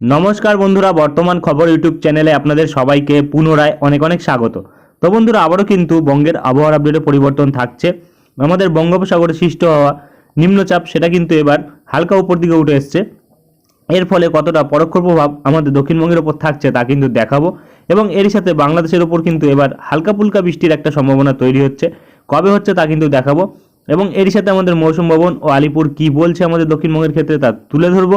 নমস্কার বন্ধুরা, বর্তমান খবর ইউটিউব চ্যানেলে আপনাদের সবাইকে পুনরায় অনেক অনেক স্বাগত। তো বন্ধুরা, আবারও কিন্তু বঙ্গের আবহাওয়ার আপডেটে পরিবর্তন থাকছে। আমাদের বঙ্গোপসাগরে সৃষ্ট হওয়া নিম্নচাপ, সেটা কিন্তু এবার হালকা উপর দিকে উঠে এসছে। এর ফলে কতটা পরোক্ষ প্রভাব আমাদের দক্ষিণবঙ্গের ওপর থাকছে তা কিন্তু দেখাবো। এবং এরই সাথে বাংলাদেশের ওপর কিন্তু এবার হালকা ফুলকা বৃষ্টির একটা সম্ভাবনা তৈরি হচ্ছে। কবে হচ্ছে তা কিন্তু দেখাবো। এবং এরই সাথে আমাদের মৌসুম ভবন ও আলিপুর কি বলছে আমাদের দক্ষিণবঙ্গের ক্ষেত্রে তা তুলে ধরবো।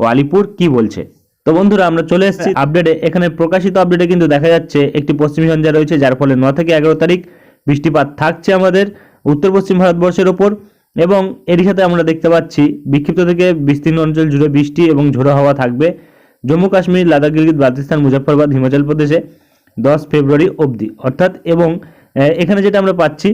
ও আলিপুর কি বলছে? তো বন্ধুরা আমরা চলে এসেছি আপডেটে এখানে প্রকাশিত আপডেটে কিন্তু দেখা যাচ্ছে একটি পশ্চিমী ঝঞ্ঝা রয়েছে যার ফলে ন থেকে এগারো তারিখ বৃষ্টিপাত থাকছে আমাদের উত্তর পশ্চিম ভারতবর্ষের ওপর এবং এরই সাথে আমরা দেখতে পাচ্ছি বিক্ষিপ্ত থেকে বিস্তীর্ণ অঞ্চল জুড়ে বৃষ্টি এবং ঝোড়ো হাওয়া থাকবে জম্মু কাশ্মীর লাদাখ গিলগিত বালতিস্তান মুজফ্ফরবাদ হিমাচল প্রদেশে দশ ফেব্রুয়ারি অবধি। অর্থাৎ এবং এখানে যেটা আমরা পাচ্ছি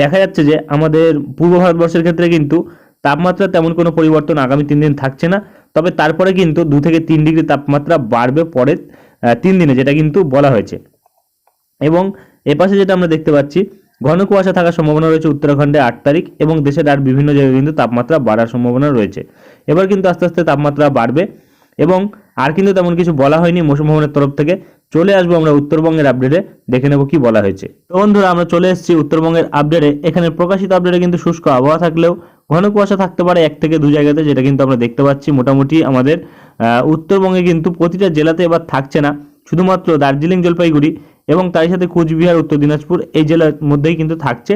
দেখা যাচ্ছে যে আমাদের পূর্ব ভারতবর্ষের ক্ষেত্রে কিন্তু তাপমাত্রা তেমন কোনো পরিবর্তন আগামী তিন দিন থাকছে না। তবে তারপরে কিন্তু দু থেকে তিন ডিগ্রি তাপমাত্রা বাড়বে পরের তিন দিনে, যেটা কিন্তু বলা হয়েছে। এবং এপাশে যেটা আমরা দেখতে পাচ্ছি, ঘন কুয়াশা থাকার সম্ভাবনা রয়েছে উত্তরাখণ্ডে আট তারিখ এবং দেশের আর বিভিন্ন জায়গায় কিন্তু তাপমাত্রা বাড়ার সম্ভাবনা রয়েছে। এবার কিন্তু আস্তে আস্তে তাপমাত্রা বাড়বে। এবং আর কিন্তু তেমন কিছু বলা হয়নি মৌসুম ভবনের তরফ থেকে। চলে আসব আমরা উত্তরবঙ্গের আপডেটে দেখে নেব কি বলা হয়েছে। তো বন্ধুরা, আমরা চলে এসেছি উত্তরবঙ্গের আপডেটে এখানে প্রকাশিত আপডেটে কিন্তু শুষ্ক আবহাওয়া থাকলেও ঘন কুয়াশা থাকতে পারে এক থেকে দু জায়গাতে, যেটা কিন্তু আমরা দেখতে পাচ্ছি মোটামুটি আমাদের উত্তরবঙ্গে কিন্তু প্রতিটা জেলাতে এবার থাকছে না। শুধুমাত্র দার্জিলিং, জলপাইগুড়ি এবং তার সাথে কুচবিহার, উত্তর দিনাজপুর এই জেলার মধ্যেই কিন্তু থাকছে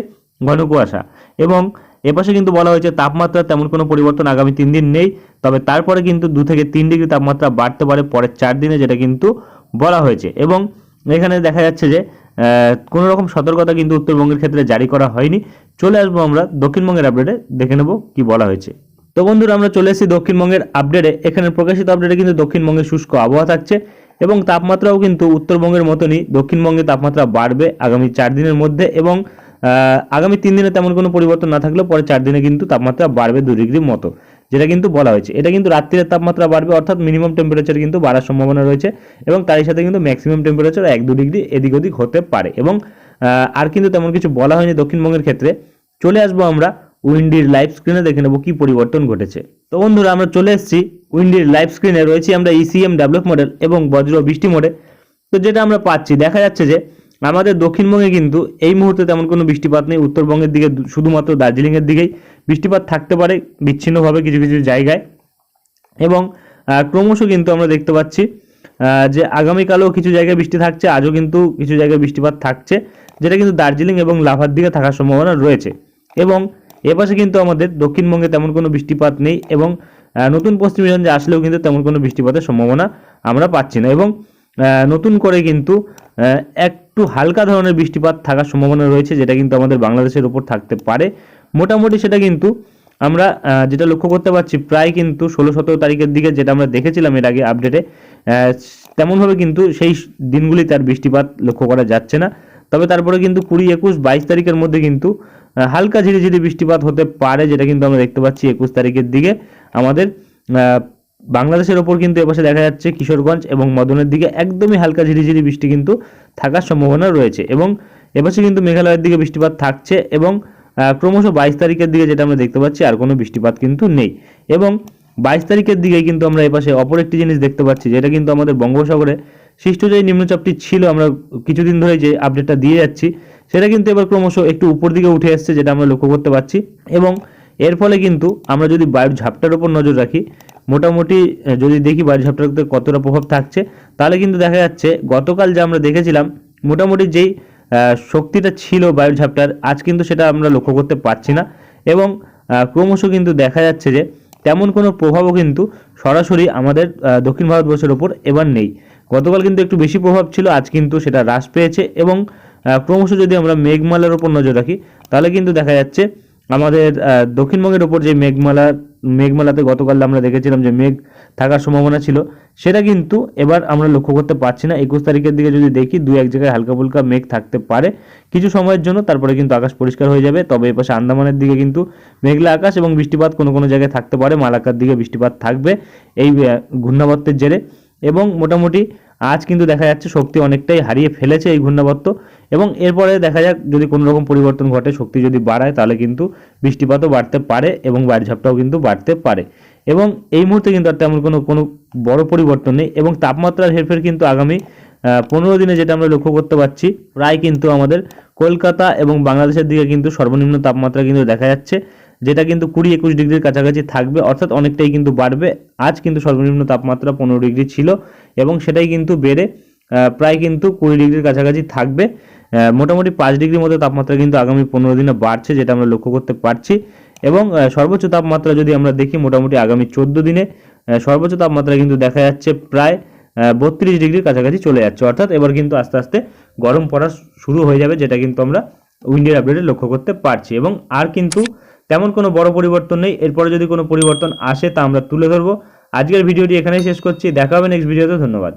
ঘন কুয়াশা। এবং এপাশে কিন্তু বলা হয়েছে তাপমাত্রা তেমন কোনো পরিবর্তন আগামী তিন দিন নেই, তবে তারপরে কিন্তু দু থেকে তিন ডিগ্রি তাপমাত্রা বাড়তে পারে পরের চার দিনে, যেটা কিন্তু বলা হয়েছে। এবং এখানে দেখা যাচ্ছে যে কোনো রকম সতর্কতা কিন্তু উত্তরবঙ্গের ক্ষেত্রে জারি করা হয়নি। চলে আসব আমরা দক্ষিণবঙ্গের আপডেটে, দেখে নেব কি বলা হয়েছে। তো বন্ধুরা, আমরা চলে এসেছি দক্ষিণবঙ্গের আপডেটে। এখানে প্রকাশিত আপডেটে কিন্তু দক্ষিণবঙ্গে শুষ্ক আবহাওয়া থাকছে এবং তাপমাত্রাও কিন্তু উত্তরবঙ্গের মতনই দক্ষিণবঙ্গে তাপমাত্রা বাড়বে আগামী চার দিনের মধ্যে এবং আগামী তিন দিনে তেমন কোনো পরিবর্তন না থাকলেও পরে চার দিনে কিন্তু তাপমাত্রা বাড়বে দু ডিগ্রির মতো, যেটা কিন্তু বলা হয়েছে। এটা কিন্তু রাত্রির তাপমাত্রা বাড়বে, অর্থাৎ মিনিমাম টেম্পারেচার কিন্তু বাড়ার সম্ভাবনা রয়েছে এবং তারই সাথে কিন্তু ম্যাক্সিমাম টেম্পারেচার এক দু ডিগ্রি এদিক ওদিক হতে পারে। এবং আর কিন্তু তেমন কিছু বলা হয়নি দক্ষিণবঙ্গের ক্ষেত্রে। চলে আসব আমরা উইন্ডির লাইভ স্ক্রিনে, দেখে নেব কি পরিবর্তন ঘটেছে। তো বন্ধুরা, আমরা চলে এসেছি উইন্ডির লাইভ স্ক্রিনে, রয়েছি আমরা ইসিএম ডেভেলপ মডেল এবং বজ্র বৃষ্টি মোডে তো যেটা আমরা পাচ্ছি, দেখা যাচ্ছে যে আমাদের দক্ষিণবঙ্গে কিন্তু এই মুহূর্তে তেমন কোনো বৃষ্টিপাত নেই। উত্তরবঙ্গের দিকে শুধুমাত্র দার্জিলিংয়ের দিকেই বৃষ্টিপাত থাকতে পারে বিচ্ছিন্নভাবে কিছু কিছু জায়গায়। এবং ক্রমশ কিন্তু আমরা দেখতে পাচ্ছি যে আগামীকালও কিছু জায়গায় বৃষ্টি থাকছে আজও কিন্তু কিছু জায়গায় বৃষ্টিপাত থাকছে যেটা কিন্তু দার্জিলিং এবং লাভার দিকে থাকার সম্ভাবনা রয়েছে। এবং এপাশে কিন্তু আমাদের দক্ষিণবঙ্গে তেমন কোনো বৃষ্টিপাত নেই এবং নতুন পশ্চিম রেঞ্জে আসলেও কিন্তু তেমন কোনো বৃষ্টিপাতের সম্ভাবনা আমরা পাচ্ছি না। এবং নতুন করে কিন্তু আহ, একটু হালকা ধরনের বৃষ্টিপাত থাকার সম্ভাবনা রয়েছে, যেটা কিন্তু আমাদের বাংলাদেশের উপর থাকতে পারে। মোটামুটি সেটা কিন্তু আমরা যেটা লক্ষ্য করতে পারছি, প্রায় কিন্তু ষোলো সতেরো তারিখের দিকে যেটা আমরা দেখেছিলাম এর আগে আপডেটে তেমনভাবে কিন্তু সেই দিনগুলিতে আর বৃষ্টিপাত লক্ষ্য করা যাচ্ছে না। তবে তারপরে কিন্তু কুড়ি একুশ বাইশ তারিখের মধ্যে কিন্তু হালকা ঝিরিঝিরি বৃষ্টিপাত হতে পারে, যেটা কিন্তু আমরা দেখতে পাচ্ছি একুশ তারিখের দিকে। আমাদের বাংলাদেশের ওপর কিন্তু এপাশে দেখা যাচ্ছে কিশোরগঞ্জ এবং মদনের দিকে একদমই হালকা ঝিরিঝিরি বৃষ্টি কিন্তু থাকার সম্ভাবনা রয়েছে এবং এপাশে কিন্তু মেঘালয়ের দিকে বৃষ্টিপাত থাকছে এবং ক্রমশ বাইশ তারিখের দিকে যেটা আমরা দেখতে পাচ্ছি আর কোনো বৃষ্টিপাত কিন্তু নেই। এবং বাইশ তারিখের দিকে কিন্তু আমরা এপাশে অপর একটি জিনিস দেখতে পাচ্ছি যেটা কিন্তু আমাদের বঙ্গোপসাগরে সৃষ্ট যে নিম্নচাপটি ছিল, আমরা কিছুদিন ধরে যে আপডেটটা দিয়ে যাচ্ছি, সেটা কিন্তু এবার ক্রমশ একটু উপর দিকে উঠে এসছে যেটা আমরা লক্ষ্য করতে পারছি। এবং এর ফলে কিন্তু আমরা যদি বায়ুর ঝাপটার ওপর নজর রাখি মোটামুটি যদি দেখি বায়ুর ঝাপটাতে কতটা প্রভাব থাকছে, তাহলে কিন্তু দেখা যাচ্ছে গতকাল যা আমরা দেখেছিলাম, মোটামুটি যেই শক্তিটা ছিল বায়ুর ঝাপটার, আজ কিন্তু সেটা আমরা লক্ষ্য করতে পারছি না। এবং ক্রমশ কিন্তু দেখা যাচ্ছে যে, তেমন কোনো প্রভাবও কিন্তু সরাসরি আমাদের দক্ষিণ ভারতবর্ষের ওপর এবার নেই। গতকাল কিন্তু একটু বেশি প্রভাব ছিল, আজ কিন্তু সেটা হ্রাস পেয়েছে এবং ক্রমশ যদি আমরা মেঘমালার ওপর নজর রাখি, তাহলে কিন্তু দেখা যাচ্ছে আমাদের দক্ষিণবঙ্গের ওপর যে মেঘমালার মেঘমেলাতে গতকাল আমরা দেখেছিলাম যে মেঘ থাকার সম্ভাবনা ছিল। সেটা কিন্তু এবার আমরা লক্ষ্য করতে পারছি না। একুশ তারিখের দিকে যদি দেখি দু এক জায়গায় হালকা ফুলকা মেঘ থাকতে পারে। কিছু সময়ের জন্য তারপরে কিন্তু আকাশ পরিষ্কার হয়ে যাবে। তবে এপাশে আন্দামানের দিকে কিন্তু মেঘলা আকাশ এবং বৃষ্টিপাত কোনো কোনো জায়গায় থাকতে পারে। মালাকার দিকে বৃষ্টিপাত থাকবে। এই ঘূর্ণাবর্তের জেরে। এবং মোটামুটি আজ কিন্তু দেখা যাচ্ছে শক্তি অনেকটাই হারিয়ে ফেলেছে এই ঘূর্ণাবর্ত এবং এরপরে দেখা যাক যদি কোনো রকম পরিবর্তন ঘটে, শক্তি যদি বাড়ায় তাহলে কিন্তু বৃষ্টিপাতও বাড়তে পারে এবং বাড়িঝাপটাও কিন্তু বাড়তে পারে। এবং এই মুহূর্তে কিন্তু আর তেমন কোনো কোনো বড় পরিবর্তন নেই এবং তাপমাত্রার হেরফের কিন্তু আগামী পনেরো দিনে যেটা আমরা লক্ষ্য করতে পারছি, প্রায় কিন্তু আমাদের কলকাতা এবং বাংলাদেশের দিকে কিন্তু সর্বনিম্ন তাপমাত্রা কিন্তু দেখা যাচ্ছে। যেটা কিন্তু কুড়ি একুশ ডিগ্রির কাছাকাছি থাকবে, অর্থাৎ অনেকটাই কিন্তু বাড়বে। আজ কিন্তু সর্বনিম্ন তাপমাত্রা পনেরো ডিগ্রি ছিল এবং সেটাই কিন্তু বেড়ে প্রায় কিন্তু কুড়ি ডিগ্রির কাছাকাছি থাকবে। মোটামুটি পাঁচ ডিগ্রির মতো তাপমাত্রা কিন্তু আগামী পনেরো দিনে বাড়ছে, যেটা আমরা লক্ষ্য করতে পারছি। এবং সর্বোচ্চ তাপমাত্রা যদি আমরা দেখি মোটামুটি আগামী চোদ্দ দিনে সর্বোচ্চ তাপমাত্রা কিন্তু দেখা যাচ্ছে প্রায় বত্রিশ ডিগ্রির কাছাকাছি চলে যাচ্ছে। অর্থাৎ এবার কিন্তু আস্তে আস্তে গরম পড়া শুরু হয়ে যাবে, যেটা কিন্তু আমরা উইন্ডের আপডেটে লক্ষ্য করতে পারছি। এবং আর কিন্তু তেমন কোনো বড় পরিবর্তন নেই। এরপরে যদি কোনো পরিবর্তন আসে তা আমরা তুলে ধরবো। আজকের ভিডিওটি এখানেই শেষ করছি। দেখা হবে নেক্সট ভিডিওতে ধন্যবাদ।